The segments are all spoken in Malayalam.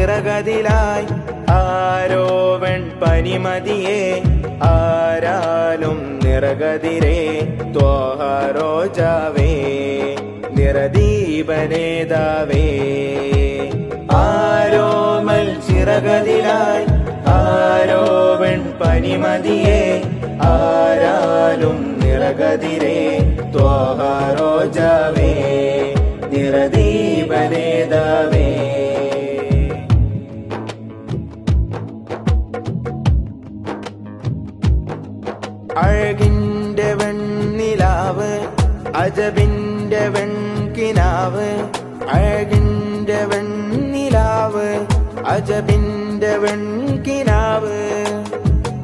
ചിറകതിലായി ആരോ പനിമതിയെ ആരാലും നിറകതിരേ ത്വഹാരോജാവേ നിറദീപനേതാവേ ആരോമൽ ചിറകതിലായി ആരോ പനിമതിയെ ആരാലും നിറകതിരേ ത്വഹാരോജാവേ നിറദീപനേതാവേ അഴകിന്റെ വെണ്ണിലാവ് അജബിന്റെ വെൺകിനാവ്. അഴകിന്റെ വെണ്ണിലാവ് അജബിന്റെ വെൺകിനാവ്.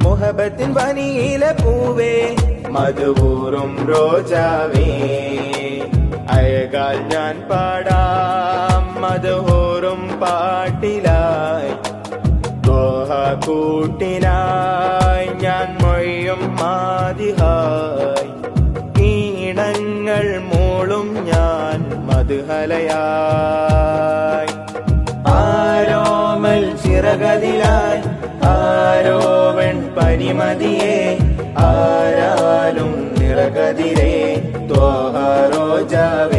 മുഹബത്തിൻ പനിയിലെ പൂവേ മധുപൂറും രോജാവേ അഴകാൽ ഞാൻ പാടാം മധുപൂറും പാട്ടിലായി. ദോഹ കൂട്ടിനായി മാതിഹായി ഈണങ്ങൾ മൂളും ഞാൻ മധുഹലയായി. ആരോമൽ ചിറകതിലായി ആരോവൺ പനിമതിയെ ആരാലും നിറകതിരേ ത്വഹാരോജാവേ. നിറദീപനേതാവേ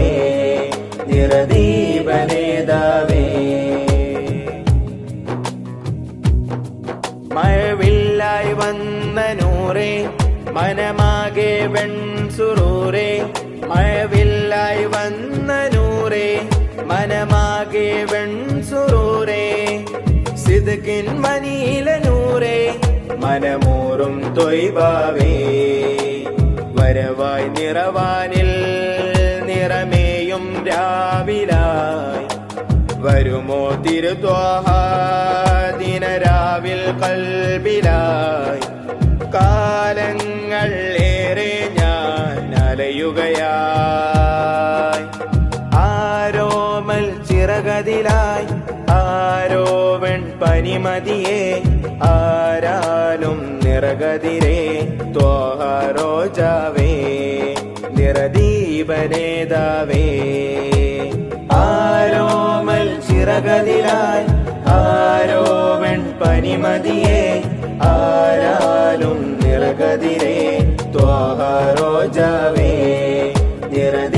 മനമാകെ വെൺസുറൂറേ മഴവില്ലായി വന്ന നൂറേ മനമാകെ വെൺസുറൂറേ സിദ്കിൻ മനീല നൂറേ മനമൂറും തൊയ്ബാവേ. വരവായി നിറവാനിൽ നിറമേയും രാവിലായി. വരുമോ തിരുത്വാഹ ദിനരാവിൽ കൽബിലായി. പനിമതിയെ ആരാലും നിറകതിരെ ത്വഹരോജാവേ നിറദീപനേതാവേ ആരോമൽ ചിറകതിരാൻ ആരോമൻ പനിമതിയെ ആരാലും നിറകതിരെ ത്വഹരോജാവേ നിറതി